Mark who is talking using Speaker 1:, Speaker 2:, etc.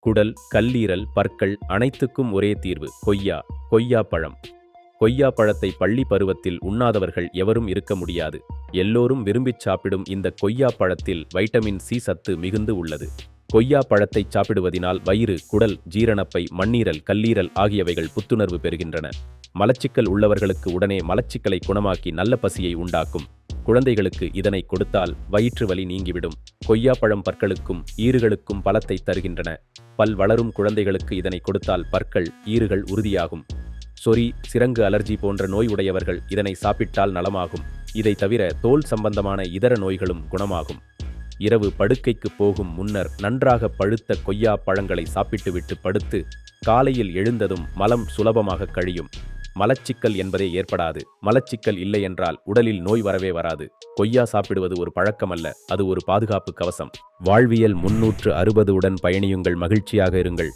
Speaker 1: குடல் கல்லீரல் பற்கள் அனைத்துக்கும் ஒரே தீர்வு கொய்யா கொய்யா பழம். கொய்யா பழத்தை பள்ளி பருவத்தில் உண்ணாதவர்கள் எவரும் இருக்க முடியாது. எல்லோரும் விரும்பிச் சாப்பிடும் இந்த கொய்யா பழத்தில் வைட்டமின் சி சத்து மிகுந்து உள்ளது. கொய்யா பழத்தை சாப்பிடுவதினால் வயிறு குடல் ஜீரணப்பை மண்ணீரல் கல்லீரல் ஆகியவைகள் புத்துணர்வு பெறுகின்றன. மலச்சிக்கல் உள்ளவர்களுக்கு உடனே மலச்சிக்கலை குணமாக்கி நல்ல பசியை உண்டாக்கும். குழந்தைகளுக்கு இதனை கொடுத்தால் வயிற்று வலி நீங்கிவிடும். கொய்யாப்பழம் பற்களுக்கும் ஈறுகளுக்கும் பலத்தை தருகின்றன. பல் வளரும் குழந்தைகளுக்கு இதனை கொடுத்தால் பற்கள் ஈறுகள் உறுதியாகும். சொறி சிரங்கு அலர்ஜி போன்ற நோய் உடையவர்கள் இதனை சாப்பிட்டால் நலமாகும். இதை தவிர தோல் சம்பந்தமான இதர நோய்களும் குணமாகும். இரவு படுக்கைக்கு போகும் முன்னர் நன்றாக பழுத்த கொய்யா பழங்களை சாப்பிட்டுவிட்டு படுத்து காலையில் எழுந்ததும் மலம் சுலபமாக கழியும். மலச்சிக்கல் என்பதே ஏற்படாது. மலச்சிக்கல் இல்லை என்றால் உடலில் நோய் வரவே வராது. கொய்யா சாப்பிடுவது ஒரு பழக்கமல்ல அது ஒரு பாதுகாப்பு கவசம். வாழ்வியல் முன்னூற்று அறுபது உடன் பயணியுங்கள் மகிழ்ச்சியாக இருங்கள்.